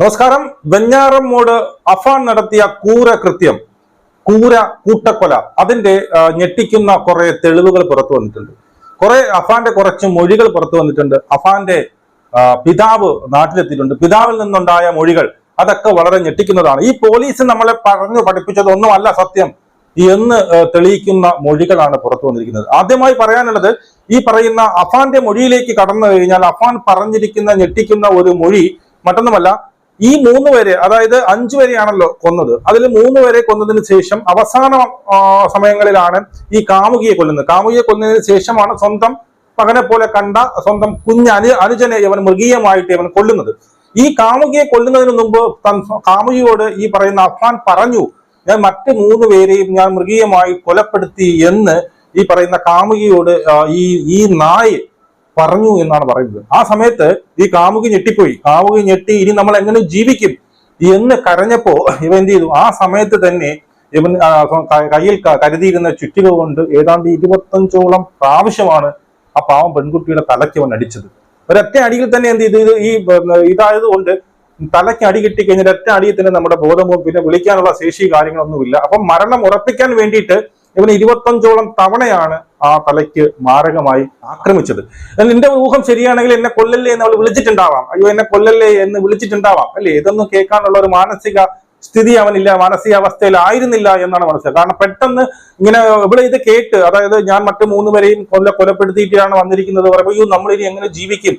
നമസ്കാരം. വെഞ്ഞാറമ്മോട് അഫാൻ നടത്തിയ കൂര കൃത്യം കൂര കൂട്ടക്കൊല അതിന്റെ ഞെട്ടിക്കുന്ന കുറെ തെളിവുകൾ പുറത്തു വന്നിട്ടുണ്ട്. കുറെ അഫാന്റെ കുറച്ച് മൊഴികൾ പുറത്തു വന്നിട്ടുണ്ട്. അഫാന്റെ പിതാവ് നാട്ടിലെത്തിയിട്ടുണ്ട്. പിതാവിൽ നിന്നുണ്ടായ മൊഴികൾ അതൊക്കെ വളരെ ഞെട്ടിക്കുന്നതാണ്. ഈ പോലീസ് നമ്മളെ പറഞ്ഞു പഠിപ്പിച്ചത് ഒന്നുമല്ല സത്യം എന്ന് തെളിയിക്കുന്ന മൊഴികളാണ് പുറത്തു വന്നിരിക്കുന്നത്. ആദ്യമായി പറയാനുള്ളത് ഈ പറയുന്ന അഫാന്റെ മൊഴിയിലേക്ക് കടന്നു കഴിഞ്ഞാൽ അഫാൻ പറഞ്ഞിരിക്കുന്ന ഞെട്ടിക്കുന്ന ഒരു മൊഴി മറ്റൊന്നുമല്ല ഈ മൂന്ന് വരെ അതായത് അഞ്ചു വരെയാണല്ലോ കൊന്നത്. അതിൽ മൂന്ന് വരെ കൊന്നതിന് ശേഷം അവസാന സമയങ്ങളിലാണ് ഈ കാമുകിയെ കൊല്ലുന്നത്. കാമുകിയെ കൊന്നതിന് ശേഷമാണ് സ്വന്തം മകനെ പോലെ കണ്ട സ്വന്തം കുഞ്ഞ് അനു അനുജനെ ഇവൻ മൃഗീയമായിട്ട് ഇവൻ കൊല്ലുന്നത്. ഈ കാമുകിയെ കൊല്ലുന്നതിന് മുമ്പ് കാമുകിയോട് ഈ പറയുന്ന അഫ്ഹാൻ പറഞ്ഞു ഞാൻ മറ്റ് മൂന്ന് പേരെയും ഞാൻ മൃഗീയമായി കൊലപ്പെടുത്തി എന്ന് ഈ പറയുന്ന കാമുകിയോട് ഈ ഈ നായ് പറഞ്ഞു എന്നാണ് പറയുന്നത്. ആ സമയത്ത് ഈ കാമുകി ഞെട്ടിപ്പോയി. കാമുകി ഞെട്ടി ഇനി നമ്മൾ എങ്ങനെ ജീവിക്കും? എന്ന് കരഞ്ഞപ്പോ ഇവ എന്ത് ചെയ്തു? ആ സമയത്ത് തന്നെ ഇവൻ കയ്യിൽ കരുതിയിരുന്ന ചുറ്റിക കൊണ്ട് ഏതാണ്ട് ഇരുപത്തഞ്ചോളം പ്രാവശ്യമാണ് ആ പാവം പെൺകുട്ടിയുടെ തലയ്ക്ക് അവൻ അടിച്ചത്. ഒരൊറ്റ അടിയിൽ തന്നെ എന്ത് ചെയ്തു? ഈ ഇതായത് കൊണ്ട് തലയ്ക്ക് അടി കിട്ടിക്കഴിഞ്ഞാൽ ഒറ്റ അടിയിൽ തന്നെ നമ്മുടെ ബോധമോ പിന്നെ വിളിക്കാനുള്ള ശേഷി കാര്യങ്ങളൊന്നുമില്ല. അപ്പം മരണം ഉറപ്പിക്കാൻ വേണ്ടിയിട്ട് ഇവന് ഇരുപത്തഞ്ചോളം തവണയാണ് ആ തലയ്ക്ക് മാരകമായി ആക്രമിച്ചത്. നിന്റെ ഊഹം ശരിയാണെങ്കിൽ എന്നെ കൊല്ലല്ലേ എന്ന് അവൾ വിളിച്ചിട്ടുണ്ടാവാം. അയ്യോ എന്നെ കൊല്ലല്ലേ എന്ന് വിളിച്ചിട്ടുണ്ടാവാം. അല്ലേ? ഇതൊന്നും കേൾക്കാനുള്ള ഒരു മാനസിക സ്ഥിതി അവനില്ല. മാനസികാവസ്ഥയിലായിരുന്നില്ല എന്നാണ് മനസ്സിലാക്കുക കാരണം പെട്ടെന്ന് ഇങ്ങനെ ഇവിടെ ഇത് കേട്ട് അതായത് ഞാൻ മറ്റു മൂന്ന് പേരെയും കൊല്ല കൊലപ്പെടുത്തിയിട്ടാണ് വന്നിരിക്കുന്നത് പറയുമ്പോൾ അയ്യോ നമ്മൾ ഇനി എങ്ങനെ ജീവിക്കും?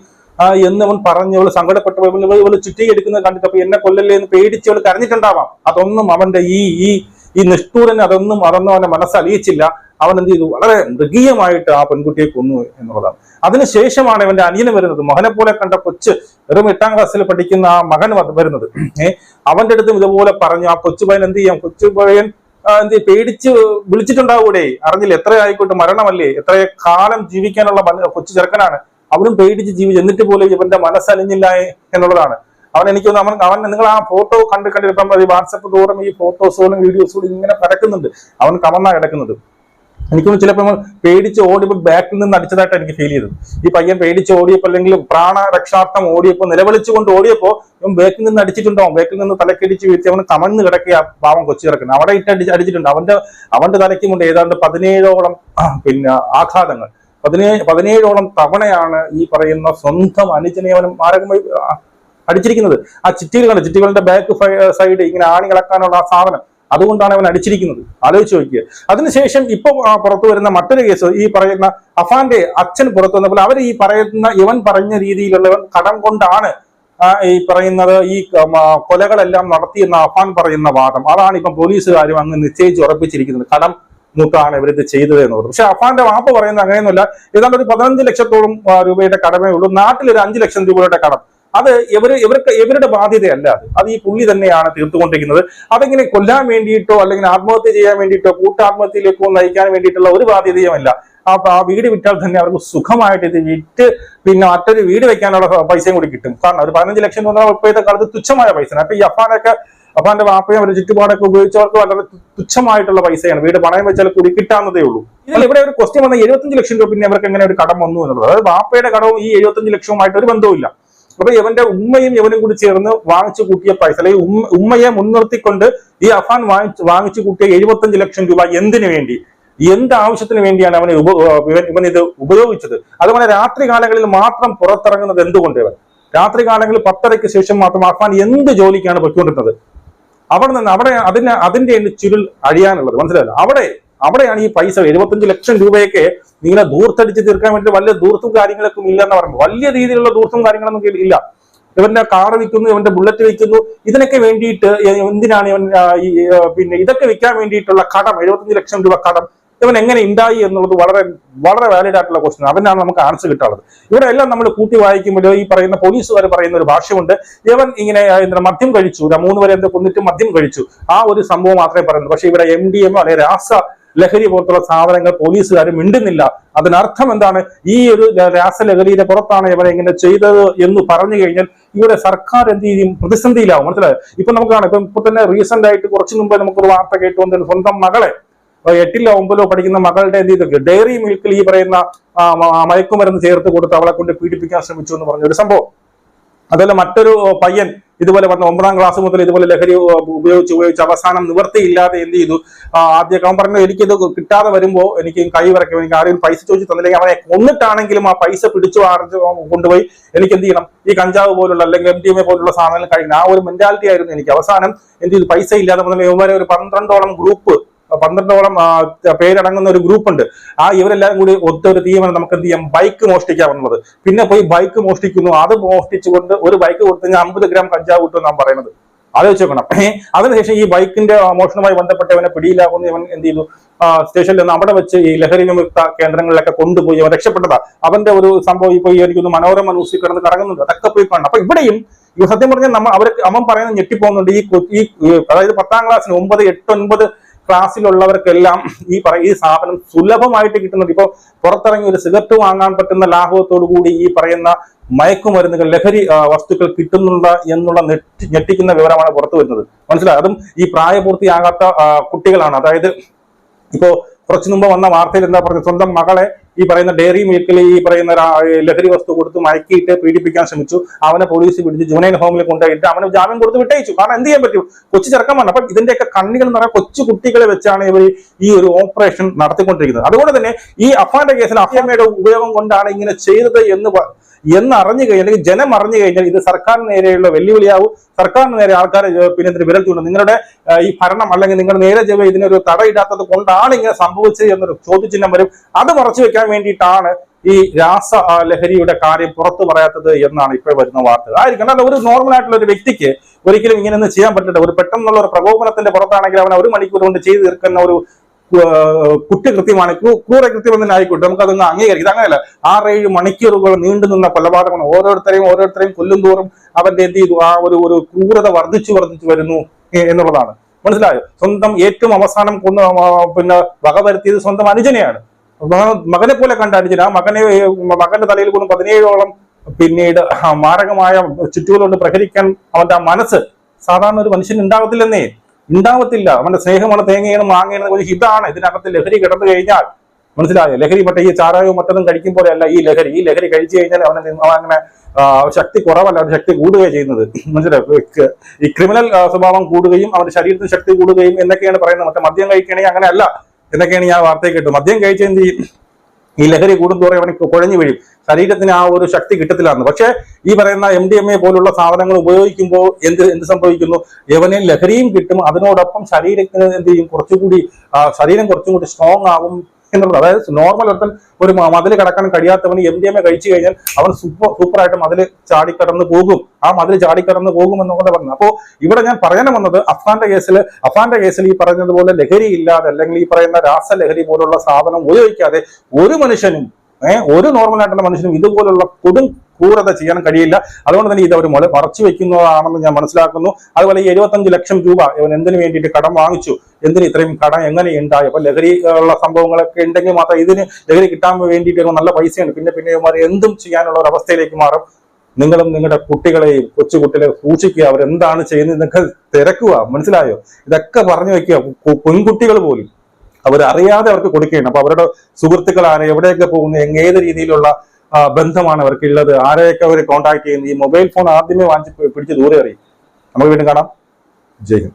എന്ന് അവൻ പറഞ്ഞു അവൾ സങ്കടപ്പെട്ടു ഇവൾ ഇവൾ ചുറ്റിയെടുക്കുന്നത് കണ്ടിട്ട് അപ്പൊ എന്നെ കൊല്ലല്ലേ എന്ന് പേടിച്ച് അവൾ കരഞ്ഞിട്ടുണ്ടാവാം. അതൊന്നും അവന്റെ ഈ ഈ ഈ നിഷ്ഠൂരന് അതൊന്നും അതൊന്നും അവന്റെ മനസ്സലിയിച്ചില്ല അവൻ എന്ത് ചെയ്തു? വളരെ മൃഗീയമായിട്ട് ആ പെൺകുട്ടിയെ കൊന്നു എന്നുള്ളതാണ്. അതിനുശേഷമാണ് ഇവന്റെ അനിയന് വരുന്നത്. മകനെ പോലെ കണ്ട കൊച്ച് വെറും എട്ടാം ക്ലാസ്സിൽ പഠിക്കുന്ന ആ മകൻ വരുന്നത്. ഏഹ് അവന്റെ അടുത്തും ഇതുപോലെ പറഞ്ഞു ആ കൊച്ചു പയ്യൻ എന്ത് ചെയ്യാം? കൊച്ചു പയ്യൻ എന്ത്? പേടിച്ച് വിളിച്ചിട്ടുണ്ടാവൂടെ? അറിഞ്ഞില്ല? എത്ര ആയിക്കോട്ടെ മരണമല്ലേ? എത്ര കാലം ജീവിക്കാനുള്ള കൊച്ചു ചെറുക്കനാണ്. അവനും പേടിച്ച് ജീവിച്ചു. എന്നിട്ട് പോലും ഇവന്റെ മനസ്സലിഞ്ഞില്ല എന്നുള്ളതാണ്. അവൻ എനിക്ക് അവൻ അവൻ നിങ്ങൾ ആ ഫോട്ടോ കണ്ട് കണ്ടിരിപ്പം ഈ വാട്സപ്പ് തോറും ഈ ഫോട്ടോസുകളും വീഡിയോസുകളും ഇങ്ങനെ പരക്കുന്നുണ്ട് അവൻ കമന്നാ കിടക്കുന്നത്. എനിക്കൊന്ന് ചിലപ്പോൾ പേടിച്ച് ഓടിയപ്പോൾ ബാക്കിൽ നിന്ന് അടിച്ചതായിട്ട് എനിക്ക് ഫീൽ ചെയ്തത്. ഈ പയ്യൻ പേടിച്ച് ഓടിയപ്പോൾ അല്ലെങ്കിൽ പ്രാണരക്ഷാർത്ഥം ഓടിയപ്പോൾ നിലവിളിച്ചുകൊണ്ട് ഓടിയപ്പോൾ ഇവൻ ബാക്കിൽ നിന്ന് അടിച്ചിട്ടുണ്ടാവും ബാക്കിൽ നിന്ന് തലക്കടിച്ച് വീഴ്ത്തി അവന് കമന്ന് കിടക്കുക പാവം കൊച്ചു കിടക്കുന്നത് അവിടെ ഇട്ട് അടിച്ച് അടിച്ചിട്ടുണ്ട്. അവന്റെ അവന്റെ തലയ്ക്കുമുണ്ട് ഏതാണ്ട് പതിനേഴോളം പിന്നെ ആഘാതങ്ങൾ. പതിനേഴ് പതിനേഴോളം തവണയാണ് ഈ പറയുന്ന സ്വന്തം അനുജനെ അവൻ മാരകമായി അടിച്ചിരിക്കുന്നത്. ആ ചിറ്റികൾ കണ്ട് ചിറ്റികളുടെ ബാക്ക് സൈഡ് ഇങ്ങനെ ആണി കിടക്കാനുള്ള ആ സാധനം. അതുകൊണ്ടാണ് അവൻ അടിച്ചിരിക്കുന്നത്. ആലോചിച്ച് നോക്കിയത് അതിനുശേഷം ഇപ്പൊ പുറത്തു വരുന്ന മറ്റൊരു കേസ് ഈ പറയുന്ന അഫാന്റെ അച്ഛൻ പുറത്തു വന്നപ്പോൾ അവർ ഈ പറയുന്ന ഇവൻ പറഞ്ഞ രീതിയിലുള്ളവൻ കടം കൊണ്ടാണ് ഈ പറയുന്നത് ഈ കൊലകളെല്ലാം നടത്തിയെന്ന അഫാൻ പറയുന്ന വാദം. അതാണ് ഇപ്പം പോലീസുകാരും അങ്ങ് നിശ്ചയിച്ച് ഉറപ്പിച്ചിരിക്കുന്നത്. കടം മൂത്താണ് ഇവരിത് ചെയ്തത് എന്ന് പറഞ്ഞു. പക്ഷെ അഫാന്റെ വാപ്പ് പറയുന്നത് അങ്ങനെയൊന്നുമില്ല. ഏതാണ്ട് ഒരു പതിനഞ്ച് ലക്ഷത്തോളം രൂപയുടെ കടമേ ഉള്ളൂ. നാട്ടിൽ ഒരു അഞ്ച് ലക്ഷം രൂപയുടെ കടം. അത് ഇവർ ഇവർക്ക് ഇവരുടെ ബാധ്യതയല്ല അത്. അത് ഈ പുള്ളി തന്നെയാണ് തീർത്തുകൊണ്ടിരിക്കുന്നത്. അതെങ്ങനെ കൊല്ലാൻ വേണ്ടിയിട്ടോ അല്ലെങ്കിൽ ആത്മഹത്യ ചെയ്യാൻ വേണ്ടിയിട്ടോ കൂട്ടാത്മഹത്യയിലേക്കോ നയിക്കാൻ വേണ്ടിയിട്ടുള്ള ഒരു ബാധ്യതയുമല്ല. ആ വീട് വിറ്റാൽ തന്നെ അവർക്ക് സുഖമായിട്ട് ഇത് വിറ്റ് പിന്നെ മറ്റൊരു വീട് വെക്കാനുള്ള പൈസയും കൂടി കിട്ടും. കാരണം ഒരു പതിനഞ്ച് ലക്ഷം എന്ന് പറഞ്ഞാൽ ഇപ്പോഴത്തെ കാലത്ത് തുച്ഛമായ പൈസയാണ് അപ്പൊ ഈ അപ്പാനൊക്കെ അപ്പാന്റെ വാപ്പയും അവരുടെ ചുറ്റുപാടൊക്കെ ഉപയോഗിച്ചവർക്ക് വളരെ തുച്ഛമായിട്ടുള്ള പൈസയാണ്. വീട് പണയം വെച്ചാൽ കൂടി കിട്ടാവുന്നതേ ഉള്ളൂ. ഇതിൽ ഇവിടെ ഒരു ക്വസ്റ്റ്യൻ വന്ന. എഴുപത്തഞ്ച് ലക്ഷം രൂപ പിന്നെ അവർക്ക് എങ്ങനെ ഒരു കടം വന്നു എന്നുള്ളത്? അതായത് വാപ്പയുടെ കടവും ഈ എഴുപത്തഞ്ച് ലക്ഷവുമായിട്ട് ഒരു ബന്ധവുമില്ല. അപ്പൊ ഇവന്റെ ഉമ്മയും ഇവനും കൂടി ചേർന്ന് വാങ്ങിച്ചു കൂട്ടിയ പൈസ അല്ലെങ്കിൽ ഉമ്മയെ മുൻനിർത്തിക്കൊണ്ട് ഈ അഫാൻ വാങ്ങിച്ചു വാങ്ങിച്ചു കൂട്ടിയ എഴുപത്തഞ്ച് ലക്ഷം രൂപ എന്തിനു വേണ്ടി? എന്ത് ആവശ്യത്തിന് വേണ്ടിയാണ് അവനെ ഉപ ഇവൻ ഇവൻ ഇത് ഉപയോഗിച്ചത്? അതുപോലെ രാത്രി കാലങ്ങളിൽ മാത്രം പുറത്തിറങ്ങുന്നത് എന്തുകൊണ്ട് ഇവൻ? രാത്രി കാലങ്ങളിൽ പത്തരയ്ക്ക് ശേഷം മാത്രം അഫാൻ എന്ത് ജോലിക്കാണ് പൊയ്ക്കൊണ്ടിരുന്നത്? അവിടെ നിന്ന് അവിടെ അതിന് അതിന്റെ ചുരുൾ അഴിയാനുള്ളത് മനസ്സിലായല്ലോ? അവിടെ അവിടെയാണ് ഈ പൈസ എഴുപത്തഞ്ച് ലക്ഷം രൂപയൊക്കെ നിങ്ങളെ ദൂർത്തടിച്ച് തീർക്കാൻ വേണ്ടി വലിയ ദൂർത്തും കാര്യങ്ങളൊക്കെ ഇല്ല എന്ന് പറഞ്ഞു വലിയ രീതിയിലുള്ള ദൂർത്തും കാര്യങ്ങളൊന്നും ഇല്ല. ഇവന്റെ കാർ വിൽക്കുന്നു ഇവന്റെ ബുള്ളറ്റ് വിൽക്കുന്നു. ഇതിനൊക്കെ വേണ്ടിയിട്ട് എന്തിനാണ് ഇവൻ ഈ പിന്നെ ഇതൊക്കെ വിൽക്കാൻ വേണ്ടിയിട്ടുള്ള കടം എഴുപത്തഞ്ച് ലക്ഷം രൂപ കടം ഇവൻ എങ്ങനെ ഉണ്ടായി എന്നുള്ളത് വളരെ വളരെ വാലിഡ് ആയിട്ടുള്ള ക്വസ്റ്റൻ അതിനാണ് നമുക്ക് ആൻസർ കിട്ടാനുള്ളത്. ഇവിടെ എല്ലാം നമ്മൾ കൂട്ടി വായിക്കുമ്പോൾ ഈ പറയുന്ന പോലീസുകാർ പറയുന്ന ഒരു ഭാഷയുണ്ട് ഇവൻ ഇങ്ങനെ എന്താ മദ്യം കഴിച്ചു. മൂന്ന് വരെ എന്താ കൊന്നിട്ട് മദ്യം കഴിച്ചു. ആ ഒരു സംഭവം മാത്രമേ പറയുന്നു പക്ഷെ ഇവിടെ എം ഡി എമ്മോ അല്ലെങ്കിൽ രാസ ലഹരി പോലത്തുള്ള സാധനങ്ങൾ പോലീസുകാർ മിണ്ടുന്നില്ല. അതിനർത്ഥം എന്താണ്? ഈ ഒരു രാസലഹരിയുടെ പുറത്താണ് ഇവരെ ഇങ്ങനെ ചെയ്തത് എന്ന് പറഞ്ഞു കഴിഞ്ഞാൽ ഇവിടെ സർക്കാർ എന്ത് ചെയ്യും? പ്രതിസന്ധിയിലാവും. മനസ്സിലായത് ഇപ്പൊ നമുക്ക് കാണാം ഇപ്പൊ ഇപ്പൊ തന്നെ റീസെന്റ് ആയിട്ട് കുറച്ചു മുമ്പ് നമുക്കൊരു വാർത്ത കേട്ടുകൊണ്ട് സ്വന്തം മകളെ എട്ടിലോ ഒമ്പതിലോ പഠിക്കുന്ന മകളുടെ എന്ത് ചെയ്തൊക്കെ ഡയറി മിൽക്കിൽ ഈ പറയുന്ന മയക്കുമരുന്ന് ചേർത്ത് കൊടുത്ത് അവളെ കൊണ്ട് പീഡിപ്പിക്കാൻ ശ്രമിച്ചു എന്ന് പറഞ്ഞ ഒരു സംഭവം. അതുപോലെ മറ്റൊരു പയ്യൻ ഇതുപോലെ വന്ന ഒമ്പതാം ക്ലാസ് മുതൽ ഇതുപോലെ ലഹരി ഉപയോഗിച്ച് ഉപയോഗിച്ച് അവസാനം നിവൃത്തിയില്ലാതെ എന്ത് ചെയ്തു? ആദ്യ അവൻ പറഞ്ഞു എനിക്കിത് കിട്ടാതെ വരുമ്പോൾ എനിക്ക് കൈ വരയ്ക്കും എനിക്ക് ആരെങ്കിലും പൈസ ചോദിച്ചു തന്നില്ലെങ്കിൽ അവനെ കൊന്നിട്ടാണെങ്കിലും ആ പൈസ പിടിച്ചു അറിഞ്ഞ് കൊണ്ടുപോയി എനിക്ക് എന്ത് ചെയ്യണം? ഈ കഞ്ചാവ് പോലുള്ള അല്ലെങ്കിൽ എം ഡി എം എ പോലുള്ള സാധനങ്ങൾ കഴിക്കണം. ആ ഒരു മെന്റാലിറ്റി ആയിരുന്നു എനിക്ക്. അവസാനം എന്ത് ചെയ്തു? പൈസ ഇല്ലാതെ മുതൽ ഇവരെ ഒരു പന്ത്രണ്ടോളം ഗ്രൂപ്പ് പന്ത്രണ്ടോളം പേരടങ്ങുന്ന ഒരു ഗ്രൂപ്പ് ഉണ്ട് ആ ഇവരെല്ലാം കൂടി ഒത്തൊരു തീരുമാനം നമുക്ക് എന്ത് ചെയ്യാം? ബൈക്ക് മോഷ്ടിക്കാവുന്നത് പിന്നെ പോയി ബൈക്ക് മോഷ്ടിക്കുന്നു. അത് മോഷ്ടിച്ചുകൊണ്ട് ഒരു ബൈക്ക് കൊടുത്തു കഴിഞ്ഞാൽ അമ്പത് ഗ്രാം കഞ്ചാവ് കിട്ടും എന്നാണ് പറയുന്നത്. ആലോചിച്ച് നോക്കണം. അതിനുശേഷം ഈ ബൈക്കിന്റെ മോഷണവുമായി ബന്ധപ്പെട്ട് ഇവനെ പിടിയിലാകുന്നു ഇവൻ എന്ത് ചെയ്തു? സ്റ്റേഷനിൽ നിന്ന് അവിടെ വെച്ച് ഈ ലഹരി വിമുക്ത കേന്ദ്രങ്ങളിലൊക്കെ കൊണ്ടുപോയി അവൻ രക്ഷപ്പെട്ടതാ. അവന്റെ ഒരു സംഭവം ഇപ്പൊ എനിക്കൊന്ന് മനോരമ ന്യൂസിൽ കിടന്ന് കറങ്ങുന്നുണ്ട്. അതൊക്കെ പോയി കാണണം. അപ്പൊ ഇവിടെയും ഇവ സത്യം പറഞ്ഞാൽ നമ്മൾ അവർ അവൻ പറയുന്നത് ഞെട്ടിപ്പോകുന്നുണ്ട്. ഈ ഈ അതായത് പത്താം ക്ലാസ്സിന് ഒമ്പത് എട്ട് ഒൻപത് ക്ലാസ്സിലുള്ളവർക്കെല്ലാം ഈ പറ ഈ സാധനം സുലഭമായിട്ട് കിട്ടുന്നത് ഇപ്പോൾ പുറത്തിറങ്ങി ഒരു സിഗരറ്റ് വാങ്ങാൻ പറ്റുന്ന ലാഭത്തോടു കൂടി ഈ പറയുന്ന മയക്കുമരുന്നുകൾ ലഹരി വസ്തുക്കൾ കിട്ടുന്നുണ്ട് എന്നുള്ള ഞെട്ടി ഞെട്ടിക്കുന്ന വിവരമാണ് പുറത്തു വരുന്നത്. മനസ്സിലായി? അതും ഈ പ്രായപൂർത്തിയാകാത്ത കുട്ടികളാണ്. അതായത് ഇപ്പോ കുറച്ചു മുമ്പ് വന്ന വാർത്തയിൽ എന്താ പറഞ്ഞത്? സ്വന്തം മകളെ ഈ പറയുന്ന ഡയറി മിൽക്കിൽ ഈ പറയുന്ന ലഹരി വസ്തു കൊടുത്ത് മയക്കിയിട്ട് പീഡിപ്പിക്കാൻ ശ്രമിച്ചു. അവനെ പോലീസ് പിടിച്ച് ജുനൈൻ ഹോമിൽ കൊണ്ടുപോയിട്ട് അവന് ജാമ്യം കൊടുത്ത് വിട്ടയച്ചു. കാരണം എന്ത് ചെയ്യാൻ പറ്റും? കൊച്ചു ചെറുക്കമാണ് അപ്പൊ ഇതിന്റെയൊക്കെ കണ്ണികൾ പറയാൻ കൊച്ചു കുട്ടികളെ വെച്ചാണ് ഇവർ ഈ ഒരു ഓപ്പറേഷൻ നടത്തിക്കൊണ്ടിരിക്കുന്നത്. അതുകൊണ്ട് തന്നെ ഈ അഫാന്റെ കേസിൽ അഫാമയുടെ ഉപയോഗം കൊണ്ടാണ് ഇങ്ങനെ ചെയ്തത് എന്ന് എന്ന് അറിഞ്ഞു കഴിഞ്ഞാൽ അല്ലെങ്കിൽ ജനം അറിഞ്ഞു കഴിഞ്ഞാൽ ഇത് സർക്കാരിന് നേരെയുള്ള വെല്ലുവിളിയാവും. സർക്കാരിന് നേരെ ആൾക്കാർ പിന്നെ വിരൽ ചൂണ്ടും നിങ്ങളുടെ ഈ ഭരണം അല്ലെങ്കിൽ നിങ്ങൾ നേരെ ജവ ഇതിനൊരു തടയിടാത്തത് കൊണ്ടാണ് ഇങ്ങനെ സംഭവിച്ചത് എന്നൊരു ചോദ്യചിഹ്നം വരും. അത് മറച്ചു വെക്കാൻ വേണ്ടിയിട്ടാണ് ഈ രാസ ലഹരിയുടെ കാര്യം പുറത്തു പറയാത്തത് എന്നാണ് ഇപ്പോൾ വരുന്ന വാർത്തകൾ. ആയിരിക്കും അല്ല ഒരു നോർമൽ ആയിട്ടുള്ള ഒരു വ്യക്തിക്ക് ഒരിക്കലും ഇങ്ങനെയൊന്നും ചെയ്യാൻ പറ്റില്ല. ഒരു പെട്ടെന്നുള്ള ഒരു പ്രകോപനത്തിന്റെ പുറത്താണെങ്കിൽ അവൻ ഒരു മണിക്കൂർ കൊണ്ട് ചെയ്തു തീർക്കുന്ന ഒരു കുറ്റകൃത്യമാണ്. ക്രൂരകൃത്യം തന്നെ ആയിക്കോട്ടെ നമുക്ക് അതൊന്ന് അംഗീകരിക്കും. ഇതങ്ങനെയല്ല ആറേഴ് മണിക്കൂറുകൾ നീണ്ടു നിന്ന കൊലപാതകമാണ്. ഓരോരുത്തരെയും ഓരോരുത്തരെയും കൊല്ലും തോറും അവന്റെ എന്ത് ചെയ്തു? ആ ഒരു ഒരു ക്രൂരത വർദ്ധിച്ചു വർദ്ധിച്ചു വരുന്നു എന്നുള്ളതാണ്. മനസ്സിലായോ? സ്വന്തം ഏറ്റവും അവസാനം കൊന്ന് പിന്നെ വകവരുത്തിയത് സ്വന്തം അനുജനെയാണ്. മകനെ പോലെ കണ്ട അനുജന ആ മകനെ മകന്റെ തലയിൽ കൊണ്ട് പതിനേഴോളം പിന്നീട് മാരകമായ ചുറ്റുകളുകൊണ്ട് പ്രഹരിക്കാൻ അവന്റെ ആ മനസ്സ്. സാധാരണ ഒരു മനുഷ്യൻ ഉണ്ടാവത്തില്ലെന്നേ ഉണ്ടാവത്തില്ല. അവന്റെ സ്നേഹമാണ് തേങ്ങയാണ് മാങ്ങയാണ് ഒരു ഹിതാണ്. ഇതിനകത്ത് ലഹരി കിടന്നു കഴിഞ്ഞാൽ മനസ്സിലായോ? ലഹരി മറ്റേ ഈ ചാരായവും മറ്റതും കഴിക്കും പോലെയല്ല ഈ ലഹരി. ഈ ലഹരി കഴിച്ചു കഴിഞ്ഞാൽ അവനെ അങ്ങനെ ശക്തി കുറവല്ല അവന്റെ ശക്തി കൂടുകയാണ് ചെയ്യുന്നത്. മനസ്സിലായോ? ഈ ക്രിമിനൽ സ്വഭാവം കൂടുകയും അവന്റെ ശരീരത്തിന് ശക്തി കൂടുകയും എന്നൊക്കെയാണ് പറയുന്നത്. മറ്റേ മദ്യം കഴിക്കണേ അങ്ങനെയല്ല. എന്നൊക്കെയാണ് ഞാൻ വാർത്തയിൽ കേട്ടു മദ്യം കഴിച്ചെന്ത് ചെയ്യും? ഈ ലഹരി കൂടുന്തോറും അവന് കുഴഞ്ഞു വീഴും. ശരീരത്തിന് ആ ഒരു ശക്തി കിട്ടത്തില്ലാന്ന് പക്ഷേ ഈ പറയുന്ന എം ഡി എം എ പോലുള്ള സാധനങ്ങൾ ഉപയോഗിക്കുമ്പോൾ എന്ത് എന്ത് സംഭവിക്കുന്നു? യവനെ ലഹരിയും കിട്ടും. അതിനോടൊപ്പം ശരീരത്തിന് എന്ത് ചെയ്യും? കുറച്ചുകൂടി ശരീരം കുറച്ചും കൂടി സ്ട്രോങ് ആവും എന്നുള്ളത്. അതായത് നോർമൽ ഒരുത്തൻ ഒരു മതിൽ കടക്കാൻ കഴിയാത്തവന് എം ഡി എം എ കഴിച്ചു കഴിഞ്ഞാൽ അവൻ സൂപ്പർ സൂപ്പറായിട്ട് മതിൽ ചാടിക്കടന്ന് പോകും. ആ മതിൽ ചാടിക്കടന്ന് പോകും എന്നുള്ളത് പറഞ്ഞു. അപ്പോൾ ഇവിടെ ഞാൻ പറയാൻ വന്നത് അഫ്ഗാന്റെ കേസിൽ അഫ്ഗാന്റെ കേസിൽ ഈ പറഞ്ഞതുപോലെ ലഹരി ഇല്ലാതെ അല്ലെങ്കിൽ ഈ പറയുന്ന രാസലഹരി പോലുള്ള സാധനം ഉപയോഗിക്കാതെ ഒരു മനുഷ്യനും ഒരു നോർമൽ ആയിട്ടുള്ള മനുഷ്യനും ഇതുപോലുള്ള കൊടും ക്രൂരത ചെയ്യാൻ കഴിയില്ല. അതുകൊണ്ട് തന്നെ ഇത് അവർ മുല പറച്ചു വെക്കുന്നതാണെന്ന് ഞാൻ മനസ്സിലാക്കുന്നു. അതുപോലെ ഈ എഴുപത്തഞ്ച് ലക്ഷം രൂപ ഇവൻ എന്തിനു വേണ്ടിയിട്ട് കടം വാങ്ങിച്ചു? എന്തിന് ഇത്രയും കടം എങ്ങനെ ഉണ്ടായി? അപ്പൊ ലഹരി ഉള്ള സംഭവങ്ങളൊക്കെ ഉണ്ടെങ്കിൽ മാത്രം ഇതിന് ലഹരി കിട്ടാൻ വേണ്ടിയിട്ട് നല്ല പൈസയുണ്ട്. പിന്നെ പിന്നെ ഇവന്മാർ എന്തും ചെയ്യാനുള്ള ഒരു അവസ്ഥയിലേക്ക് മാറും. നിങ്ങളും നിങ്ങളുടെ കുട്ടികളെയും കൊച്ചുകുട്ടികളെ സൂക്ഷിക്കുക. അവരെന്താണ് ചെയ്യുന്നത്? എന്നൊക്കെ തിരക്കുക. മനസ്സിലായോ? ഇതൊക്കെ പറഞ്ഞു വെക്കുക. പെൺകുട്ടികൾ പോലും. അവരറിയാതെ അവർക്ക് കൊടുക്കുകയാണ്. അപ്പൊ അവരുടെ സുഹൃത്തുക്കൾ ആരെ എവിടെയൊക്കെ പോകുന്നു ഏത് രീതിയിലുള്ള ബന്ധമാണ് അവർക്കുള്ളത് ആരെയൊക്കെ അവർ കോൺടാക്ട് ചെയ്യുന്നത് ഈ മൊബൈൽ ഫോൺ ആദ്യമേ വാങ്ങിച്ച് പിടിച്ച് ദൂരെ അറിയും നമുക്ക് വീണ്ടും കാണാം. ജയ്